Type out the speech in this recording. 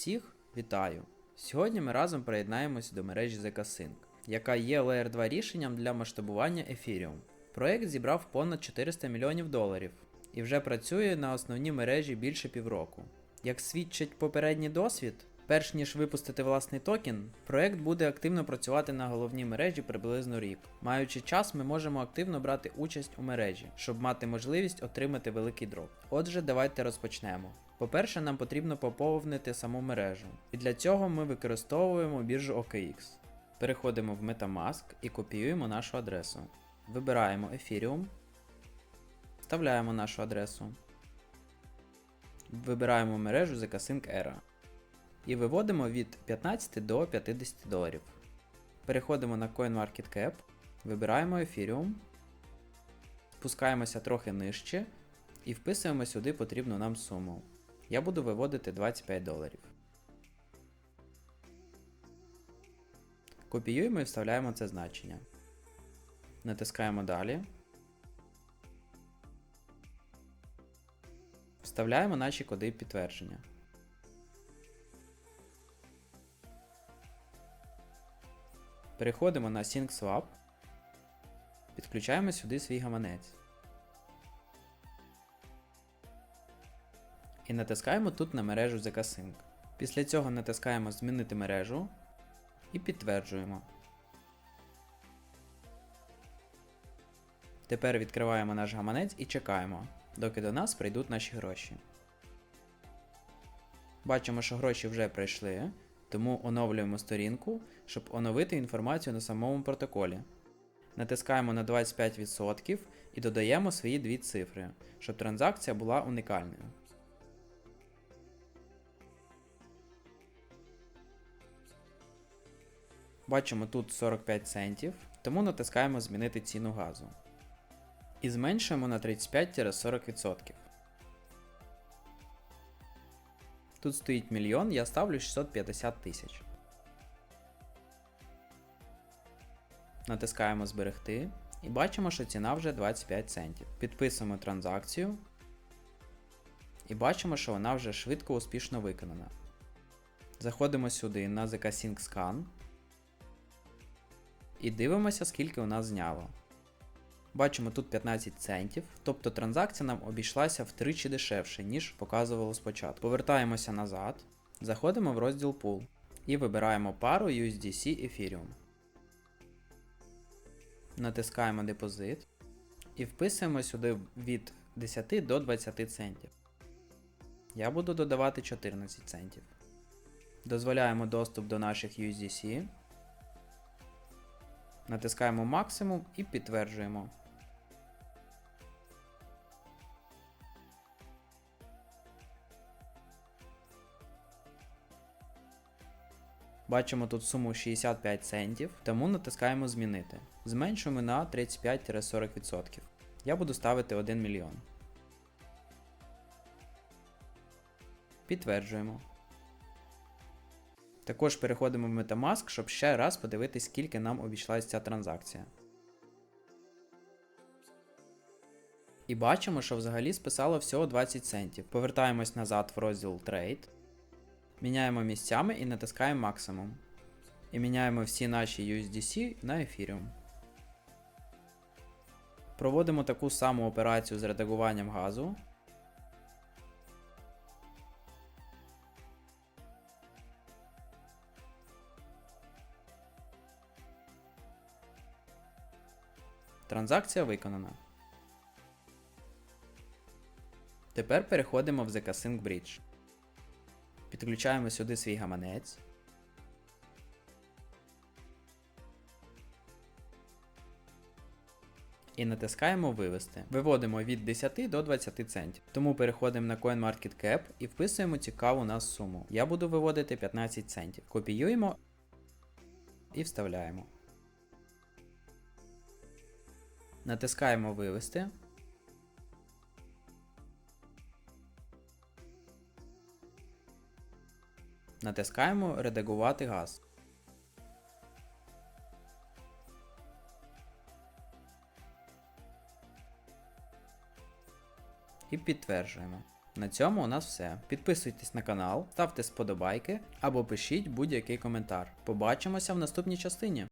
Всіх вітаю! Сьогодні ми разом приєднаємося до мережі ZK-Sync, яка є Layer 2 рішенням для масштабування Ethereum. Проект зібрав понад 400 мільйонів доларів і вже працює на основній мережі більше півроку. Як свідчить попередній досвід, перш ніж випустити власний токен, проект буде активно працювати на головній мережі приблизно рік. Маючи час, ми можемо активно брати участь у мережі, щоб мати можливість отримати великий дроп. Отже, давайте розпочнемо. По-перше, нам потрібно поповнити саму мережу. І для цього ми використовуємо біржу OKX. Переходимо в Metamask і копіюємо нашу адресу. Вибираємо Ethereum, вставляємо нашу адресу. Вибираємо мережу ZK-Sync Era і виводимо від 15 до 50 доларів. Переходимо на CoinMarketCap, вибираємо Ethereum, спускаємося трохи нижче і вписуємо сюди потрібну нам суму. Я буду виводити 25 доларів. Копіюємо і вставляємо це значення. Натискаємо далі. Вставляємо наші коди підтвердження. Переходимо на SyncSwap. Підключаємо сюди свій гаманець. І натискаємо тут на мережу ZK-Sync. Після цього натискаємо Змінити мережу і підтверджуємо. Тепер відкриваємо наш гаманець і чекаємо, доки до нас прийдуть наші гроші. Бачимо, що гроші вже прийшли, тому оновлюємо сторінку, щоб оновити інформацію на самому протоколі. Натискаємо на 25% і додаємо свої дві цифри, щоб транзакція була унікальною. Бачимо тут 45 центів, тому натискаємо Змінити ціну газу. І зменшуємо на 35-40%. Тут стоїть мільйон, я ставлю 650 тисяч. Натискаємо Зберегти і бачимо, що ціна вже 25 центів. Підписуємо транзакцію. І бачимо, що вона вже швидко успішно виконана. Заходимо сюди на ZK-Sync Scan і дивимося, скільки у нас зняло. Бачимо тут 15 центів, тобто транзакція нам обійшлася втричі дешевше, ніж показувало спочатку. Повертаємося назад, заходимо в розділ Pool і вибираємо пару USDC Ethereum. Натискаємо депозит і вписуємо сюди від 10 до 20 центів. Я буду додавати 14 центів. Дозволяємо доступ до наших USDC. Натискаємо максимум і підтверджуємо. Бачимо тут суму 65 центів, тому натискаємо Змінити. Зменшуємо на 35-40%. Я буду ставити 1 мільйон. Підтверджуємо. Також переходимо в Metamask, щоб ще раз подивитись, скільки нам обійшлася ця транзакція. І бачимо, що взагалі списало всього 20 центів. Повертаємось назад в розділ Trade. Міняємо місцями і натискаємо максимум. І міняємо всі наші USDC на Ethereum. Проводимо таку саму операцію з редагуванням газу. Транзакція виконана. Тепер переходимо в ZK-Sync Bridge. Підключаємо сюди свій гаманець. І натискаємо Вивести. Виводимо від 10 до 20 центів. Тому переходимо на CoinMarketCap і вписуємо цікаву нас суму. Я буду виводити 15 центів. Копіюємо і вставляємо. Натискаємо Вивести. Натискаємо Редагувати газ. І підтверджуємо. На цьому у нас все. Підписуйтесь на канал, ставте сподобайки або пишіть будь-який коментар. Побачимося в наступній частині.